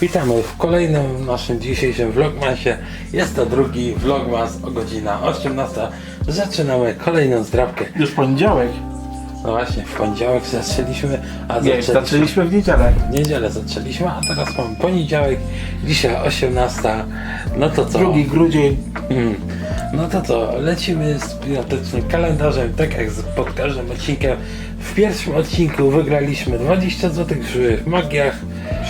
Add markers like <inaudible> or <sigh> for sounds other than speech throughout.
Witamy w kolejnym naszym dzisiejszym vlogmasie. Jest to drugi vlogmas o godzina 18. Zaczynamy kolejną zdrabkę. Już poniedziałek. No właśnie, w poniedziałek zaczęliśmy, a Nie, zaczęliśmy zaczęliśmy w niedzielę. w niedzielę zaczęliśmy, a teraz mamy poniedziałek, dzisiaj 18. No to co? Drugi grudzień. Hmm. No to co, lecimy z pinatycznym kalendarzem, tak jak z pod każdym odcinkiem. W pierwszym odcinku wygraliśmy 20 zł w magiach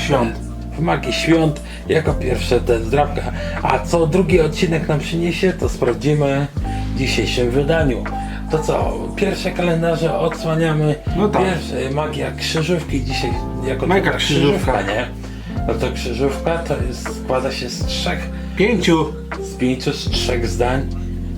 Świąt. Magii świąt jako pierwsze te zdrabka. A co drugi odcinek nam przyniesie, to sprawdzimy w dzisiejszym wydaniu. To co, pierwsze kalendarze odsłaniamy. No tak. Pierwsze magia krzyżówki dzisiaj jako Mega druga krzyżówka. nie? No to krzyżówka to jest, składa się z trzech Pięciu. z pięciu, z trzech zdań.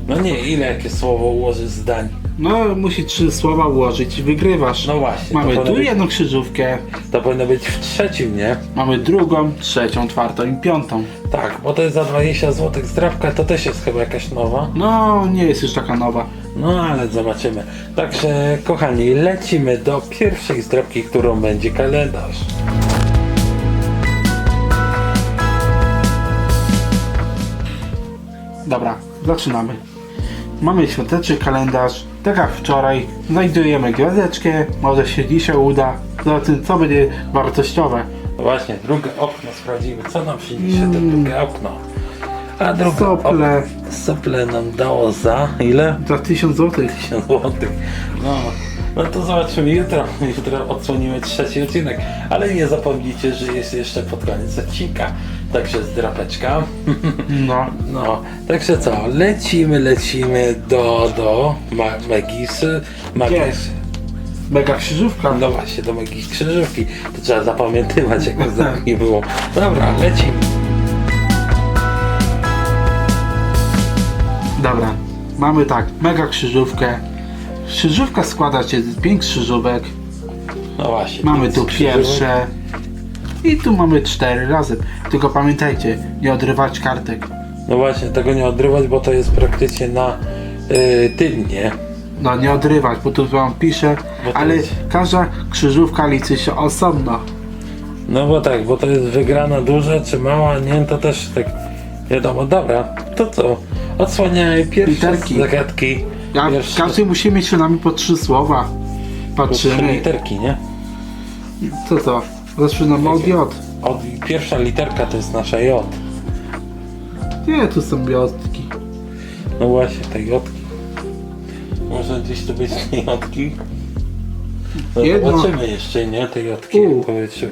No nie, ile jakie słowo ułożyć zdań? No, musi trzy słowa ułożyć i wygrywasz. No właśnie. Mamy to tu powinno jedną krzyżówkę. To powinno być w trzecim, nie? Mamy drugą, trzecią, czwartą i piątą. Tak, bo to jest za 20 zł zdrawka, to też jest chyba jakaś nowa. No, nie jest już taka nowa. No ale zobaczymy. Także kochani, lecimy do pierwszej zdrabki, którą będzie kalendarz. Dobra, zaczynamy. Mamy świąteczny kalendarz. Tak jak wczoraj, znajdujemy gwiazdeczkę. Może się dzisiaj uda. Zobaczymy, co będzie wartościowe. No Właśnie, drugie okno sprawdzimy, co nam przyniesie to drugie okno. A drugie Sople. ok- sople nam dało za ile? Za 1000 zł. 1000 złotych. No, no to zobaczymy jutro. Jutro odsłonimy trzeci odcinek. Ale nie zapomnijcie, że jest jeszcze pod koniec odcinka. Także zdrapeczka. <laughs> No. No, także co, lecimy, lecimy do, do ma Megisy. Magis. Jest. Mega krzyżówka. No właśnie, do Magis Krzyżówki. To trzeba zapamiętywać, jak <laughs> z nie było. Dobra, lecimy. Dobra, mamy tak, mega krzyżówkę. Krzyżówka składa się z pięć krzyżówek. No właśnie. Mamy pięć tu pierwsze. I tu mamy cztery razem. Tylko pamiętajcie, nie odrywać kartek. No właśnie, tego nie odrywać, bo to jest praktycznie na y, nie? No nie odrywać, bo tu wam piszę, Bo to ale jest- każda krzyżówka liczy się osobno. No bo tak, bo to jest wygrana duża czy mała, nie? To też tak wiadomo. Dobra, to co? Odsłaniamy pierwsze Literki. zagadki. Ja, Pierwsze- każdy musi mieć przynajmniej po trzy słowa. po trzy Patrzymy. literki, nie? Co to? Zaczynamy od J. Od, pierwsza literka to jest nasza J. Nie, tu są Jotki. No właśnie, te Jotki. Może gdzieś tu być <laughs> te Jotki? No Jedno. zobaczymy jeszcze, nie? Te Jotki, U. jak powiecie.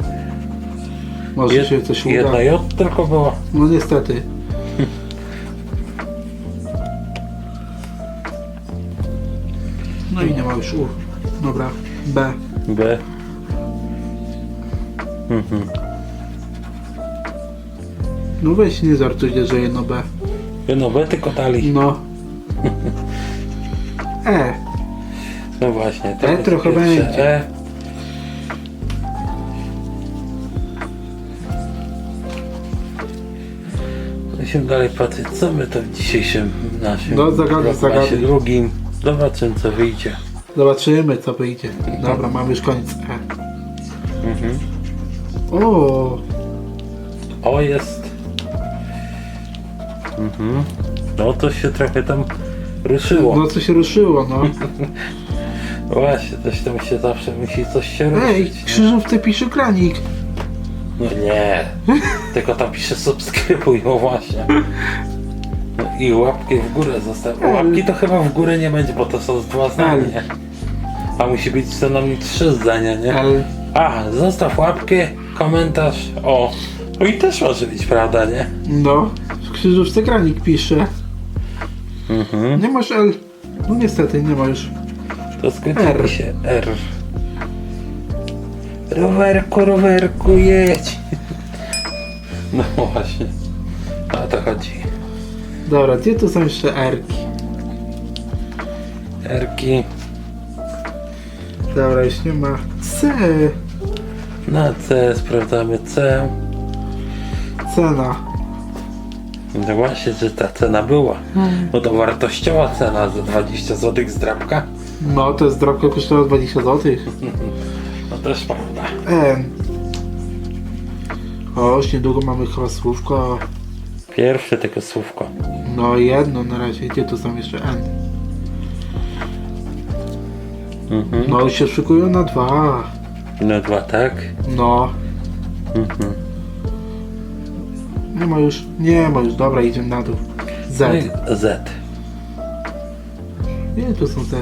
Może Jed, się coś uda. jedna J tylko była. No niestety. <laughs> No i nie ma już U. Dobra. B. B. Mhm. No weź nie żartujcie, że jedno B. Jedno B tylko dali. No. E. No właśnie. to E jest trochę pierwsze będzie. E. Musimy dalej patrzeć, co my to w dzisiejszym naszym No, zagaduj, vlogmasie zagaduj. drugim. Zobaczymy co wyjdzie. Zobaczymy co wyjdzie. Dobra, mamy już koniec E. Mhm. O. O jest. Mhm. No to się trochę tam ruszyło. No coś ruszyło, no. <laughs> Właśnie, coś tam się zawsze musi coś się ruszyć. Ej, nie? krzyżówce pisze kranik. No nie. <laughs> Tylko tam pisze subskrybuj, no właśnie. No I łapki w górę zostaw. Łapki to chyba w górę nie będzie, bo to są dwa zdania. A musi być co najmniej trzy zdania, nie? A, zostaw łapkę, komentarz. O. No i też może być prawda, nie? No. W krzyżówce kranik pisze. Mhm. Nie masz L. No niestety, nie ma już. To skończyło R. się R. Rowerku, rowerku, jedź. <laughs> No właśnie. O to chodzi. Dobra, gdzie tu są jeszcze R-ki? Erki. Dobra, już nie ma. C. Na C sprawdzamy C. Cena. No właśnie, że ta cena była. No to wartościowa cena za 20 zł z drapka. No, to jest drobka kosztowała 20 zł. <laughs> No też prawda. N. O, już niedługo mamy chyba słówko. Pierwsze tylko słówko. No jedno na razie, gdzie tu są jeszcze N? Mhm. No już się szykują na dwa. No dwa, tak? No, Mhm. nie ma już, nie ma już, dobra, idziemy na dół. No Z. i Z. Nie, tu są Z.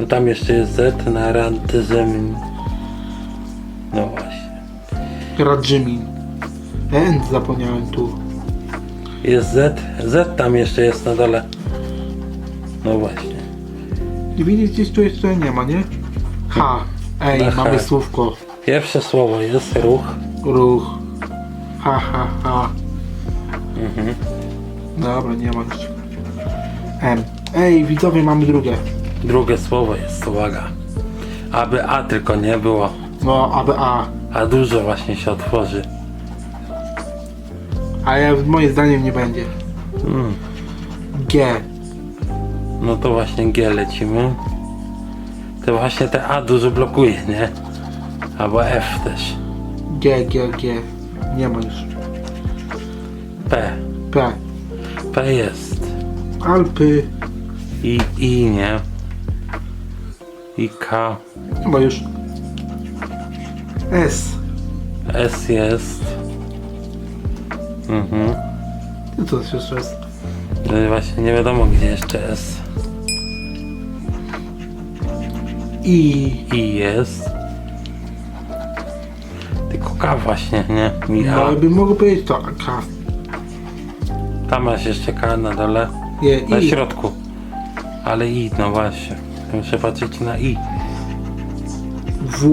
No tam jeszcze jest Z na rantyzem. No właśnie. Radżymin. N zapomniałem tu. Jest Z. Z tam jeszcze jest na dole. No właśnie. I widzisz, gdzieś tu jeszcze nie ma, nie? H. Ej, H. mamy słówko. Pierwsze słowo jest ruch. Ruch. Ha, ha, ha. Mhm. Dobra, nie ma już. M. Ej, widzowie, mamy drugie. Drugie słowo jest, uwaga. Aby A tylko nie było. No, aby A. A dużo właśnie się otworzy. A ja, moim zdaniem nie będzie. Mm. G. No to właśnie G lecimy. To właśnie te A dużo blokuje, nie? Albo F też. G, G, G. Nie ma już. P. P. P jest. Alpy. I, I nie. I K. Nie ma już. S. S jest. Mhm. I co to jeszcze jest? No właśnie nie wiadomo gdzie jeszcze S. I. I jest. Tylko K właśnie, nie? No, by mogło być to K. Tam masz jeszcze K na dole. Nie, Na I. środku. Ale I, no właśnie. Muszę patrzeć na I. W.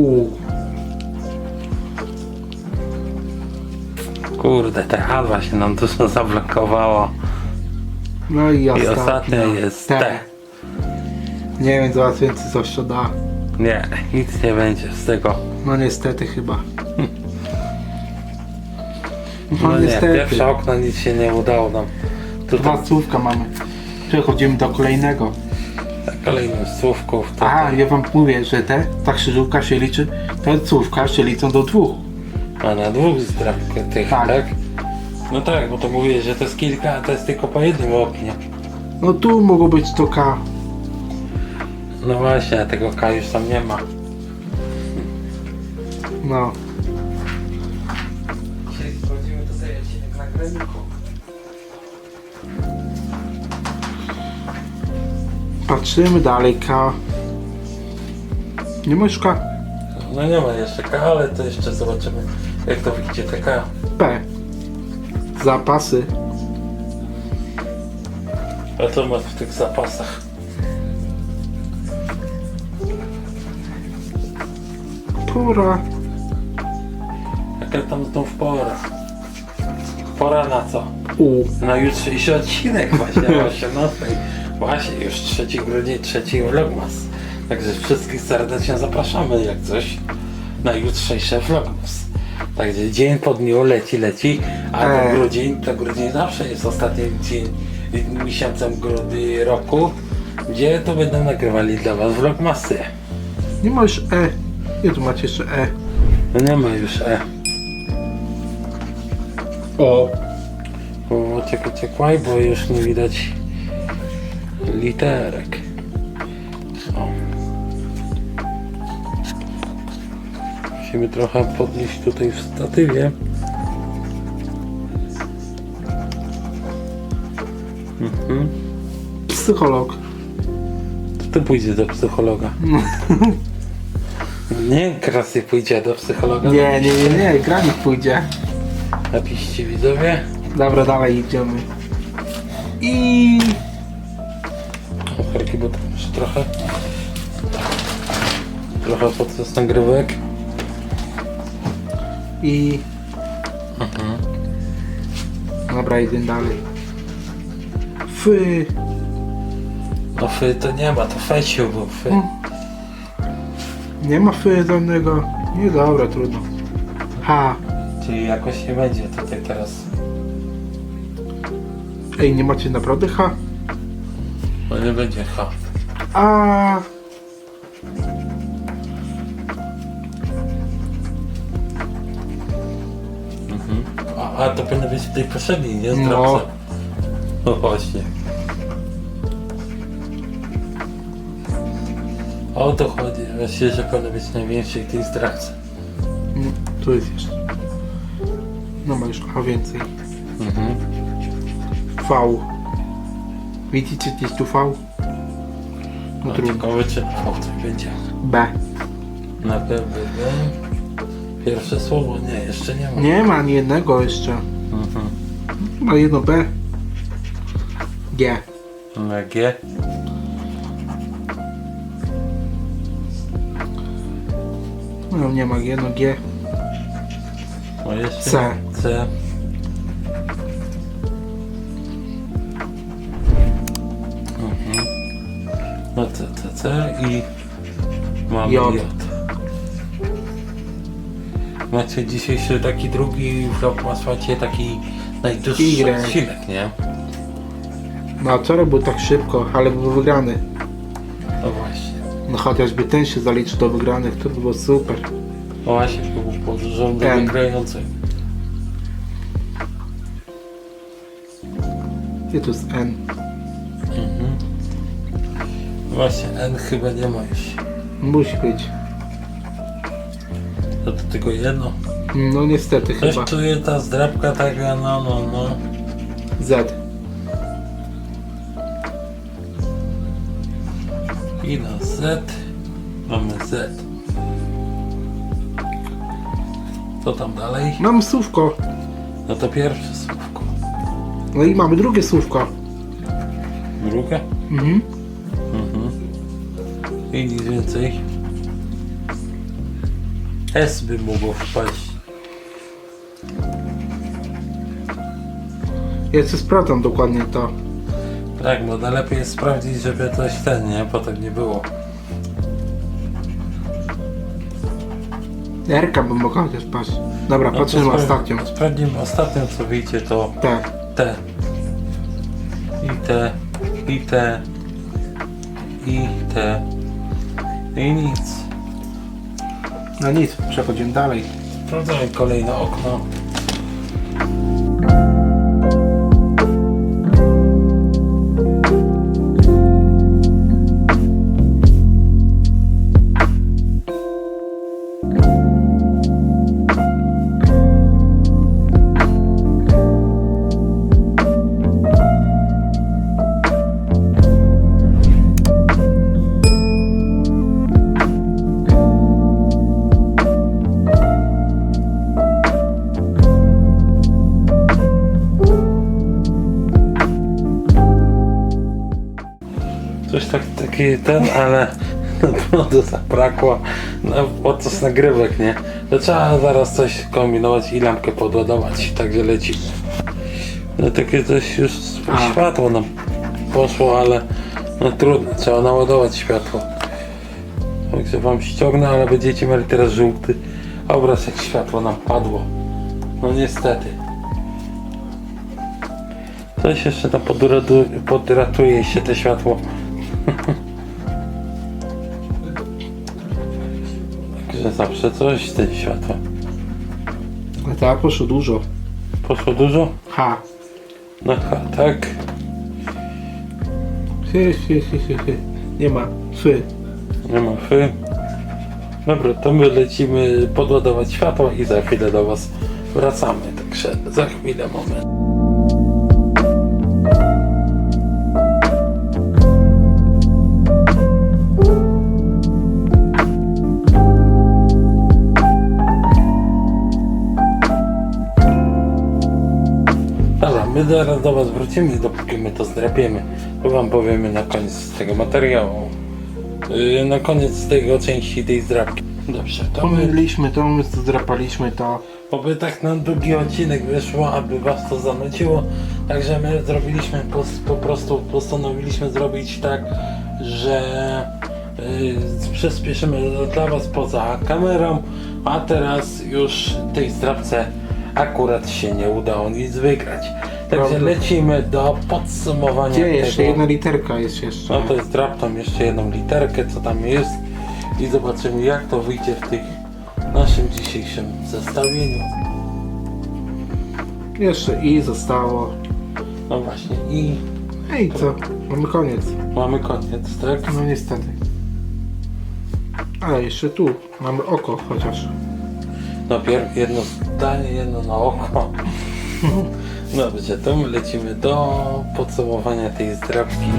Kurde, te A właśnie nam dużo zablokowało. No i I ostatnia. ostatnia jest T. Nie wiem, zaraz więcej coś to da. Nie, nic nie będzie z tego. No niestety chyba. No, No nie, niestety. pierwsze okno nic się nie udało nam. Tutaj Dwa słówka mamy. Przechodzimy do kolejnego. kolejnym słówków. To Aha, ja wam mówię, że te, ta krzyżówka się liczy, te słówka się liczą do dwóch. A na dwóch zdrabkę tych, Tak. tak. No tak, bo to mówię, że to jest kilka, a to jest tylko po jednym oknie. No tu mogło być to K. No właśnie, a tego K już tam nie ma. No. Dzisiaj sprawdzimy to sobie odcinek na graniku. Patrzymy dalej, K. Nie ma już K. No nie ma jeszcze K, ale to jeszcze zobaczymy jak to wyjdzie te K. P. Zapasy. A co masz w tych zapasach? Pora. Jaka tam znów pora? Pora na co? U. Na jutrzejszy odcinek właśnie <laughs> o 18. Właśnie już 3 grudnia, trzeci vlogmas. Także wszystkich serdecznie zapraszamy jak coś na jutrzejszy vlogmas. Także dzień po dniu leci, leci, a Eee. grudzień, to grudzień zawsze jest ostatnim dzień, miesiącem grudy roku, gdzie to będą nagrywali dla was vlogmasy. Nie ma już E. Nie tu macie jeszcze E. No nie ma już E. O. O, czekaj, czekaj, bo już nie widać literek. O. Musimy trochę podnieść tutaj w statywie. Mhm. Psycholog. To ty pójdzie do psychologa. <laughs> Nie, Krasy pójdzie do psychologa. Nie, nie, nie, nie. Granik pójdzie. Napiszcie widzowie. Dobra, dalej idziemy. I... O, Herki, bo tam jeszcze trochę. Trochę podczas nagrywek. I... Dobra, idziemy dalej. Fy. No fy to nie ma, to feciu był fy. Mm. Nie ma fryzonego. Nie dobra, trudno. Ha! Czyli jakoś nie będzie tutaj teraz. Ej, nie macie naprawdę ha? No nie będzie ha. A. Mhm. A, to powinno być w tej poprzedniej, nie? Z No. no właśnie. O to chodzi, właśnie, że powinno być największej tej zdrawce. No, tu jest jeszcze. No ma już A więcej. Mhm. V. Widzicie gdzieś tu V? No No trudno. ciekawe czy o coś będzie. B. Na pewno Pierwsze słowo, nie, jeszcze nie ma. Nie ma ani jednego jeszcze. Mhm. Ma jedno B. G. Na G. No nie ma G, no G. O jeszcze C. C. Mhm. No C, C, C i mamy J. J. Macie dzisiejszy taki drugi vlog, macie taki najdłuższy Y. odcinek, nie? No a wczoraj był tak szybko, ale był wygrany. No właśnie. No chociażby ten się zaliczył do wygranych, to by było super. No właśnie, to był porządek Ten. wygrający. Gdzie tu jest N? Mhm. Właśnie, N chyba nie ma już. Musi być. To, to tylko jedno. No niestety Coś chyba. czuję ta zdrabka taka, no, no, no. Z. I na Z mamy Z. Co tam dalej? Mam słówko. No to pierwsze słówko. No i mamy drugie słówko. Drugie? Mhm. Mhm. I nic więcej. S by mogło wpaść. Ja się sprawdzam dokładnie to. Tak, bo najlepiej jest sprawdzić, żeby coś ten, nie? Potem nie było. Rka by mogła chociaż paść. Dobra, No to patrzymy ostatnią. Sprawdzimy ostatnią co wyjdzie to Tak. T. I T. I T. I T. I nic. No nic, przechodzimy dalej. Sprawdzamy kolejne okno. Coś tak, taki ten, ale <laughs> prądu zabrakło no, podczas nagrywek, nie? To trzeba zaraz coś kombinować i lampkę podładować, także lecimy. No takie coś już A. światło nam poszło, ale no trudno, trzeba naładować światło. Także wam ściągnę, ale będziecie mieli teraz żółty obraz jak światło nam padło. No niestety. Coś jeszcze tam podratuje się te światło. Także zawsze coś z tym światłem. Ale tak poszło dużo. Poszło dużo? H. No ha, tak. Hy, hy, hy, hy, hy. Nie ma. Fy. Nie ma fy. Dobra, to my lecimy podładować światło i za chwilę do was wracamy. Także za chwilę, moment. Dobra, my zaraz do was wrócimy dopóki my to zdrapiemy, to wam powiemy na koniec tego materiału. Yy, na koniec tego części tej zdrapki. Dobrze, to my, Pomyliliśmy to, my zdrapaliśmy to. oby tak nam długi odcinek wyszło, aby was to zanuciło. Także my zrobiliśmy, po, po prostu postanowiliśmy zrobić tak, że yy, przyspieszymy dla was poza kamerą, a teraz już tej zdrapce akurat się nie udało nic wygrać. Także lecimy do podsumowania Gdzie jeszcze? tego. Jedna literka jest jeszcze. No to jest raptom jeszcze jedną literkę, co tam jest i zobaczymy jak to wyjdzie w tych naszym dzisiejszym zestawieniu. Jeszcze i zostało. No właśnie, i i co? Mamy koniec. mamy koniec, tak? No niestety. Ale jeszcze tu mamy oko chociaż. No pierw jedno zdanie, jedno na oko. Dobrze, to my lecimy do podsumowania tej zdrabki.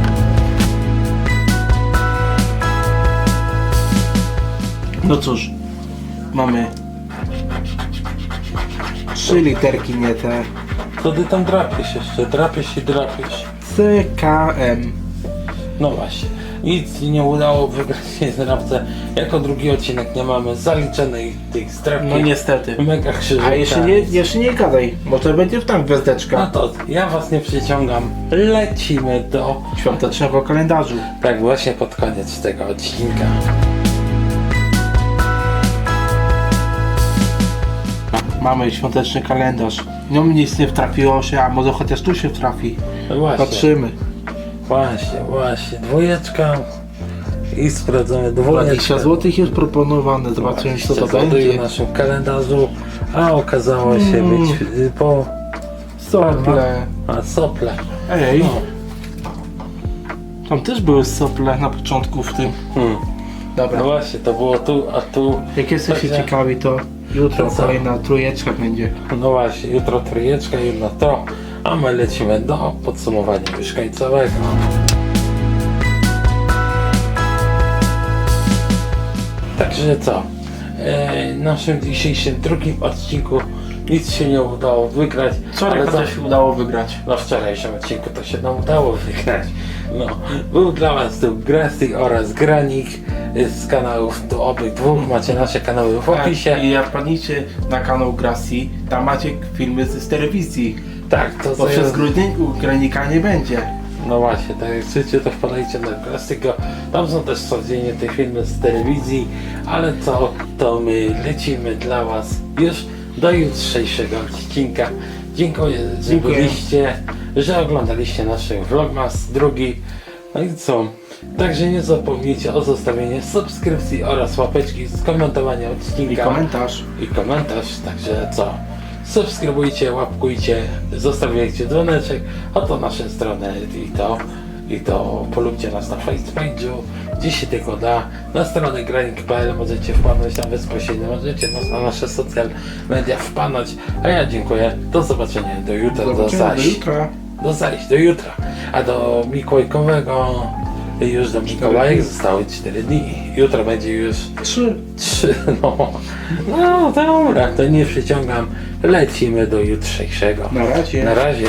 No cóż, mamy trzy literki nie te. To ty tam drapiesz jeszcze, drapiesz i drapiesz. CKM. No właśnie, nic nie udało wygrać zdrabce. Jako drugi odcinek nie mamy zaliczonej tej zdrabki. No niestety. Mega krzyżówka. A jeszcze nie, jeszcze nie gadaj, bo to będzie w tam No gwiazdeczka to ja was nie przyciągam. Lecimy do... świątecznego kalendarzu. Tak, właśnie pod koniec tego odcinka. Mamy świąteczny kalendarz. No nic nie wtrafiło się, a może chociaż tu się trafi. No właśnie. Patrzymy. Właśnie, właśnie. Dwójeczka. I sprawdzamy 20 dwójeczkę. zł jest proponowane, zobaczymy co to 20 będzie. w naszym kalendarzu, a okazało się Mm. być y, po... Sople. A, sople. Ej, No. tam też były sople na początku w tym. Hmm. No Dobra. właśnie, to było tu, a tu... Jak jesteście Także- ciekawi, to jutro co? kolejna trójeczka będzie. No właśnie, jutro trójeczka, jutro to, a my lecimy do podsumowania mieszkańcowego. Także co? E, naszym dzisiejszym drugim odcinku nic się nie udało wygrać. Wczoraj ale to się udało wygrać. Na wczorajszym odcinku to się nam udało wygrać. No, był dla Was tu Grasty oraz Granik z kanałów tu obydwu. Macie nasze kanały w opisie. Tak, I jak padniecie na kanał Grassi, tam macie filmy z telewizji. Tak, to Bo co przez grudzień u granika nie będzie. No właśnie, tak jak chcecie to wpadajcie na Grastygo. Tam są też codziennie te filmy z telewizji, ale co, to my lecimy dla Was już do jutrzejszego odcinka. Dziękuję, że Dziękuję. byliście, że oglądaliście nasz vlogmas drugi. No i co? Także nie zapomnijcie o zostawieniu subskrypcji oraz łapeczki z komentowania I odcinka komentarz. i komentarz, także co? Subskrybujcie, łapkujcie, zostawiajcie dzwoneczek, a to nasze strony i to, i to polubcie nas na Facepage'u, gdzie się tylko da, na stronę granik.pl możecie wpadnąć tam bezpośrednio, możecie nas na nasze social media wpadać, a ja dziękuję, do zobaczenia, do jutra, do, do zaś, jutra. do zaś, do jutra, a do Mikołajkowego, już do Mikołajek zostały 4 dni, jutro będzie już Trzy. Trzy, no. No dobra, to nie przyciągam. Lecimy do jutrzejszego. Na razie. Na razie.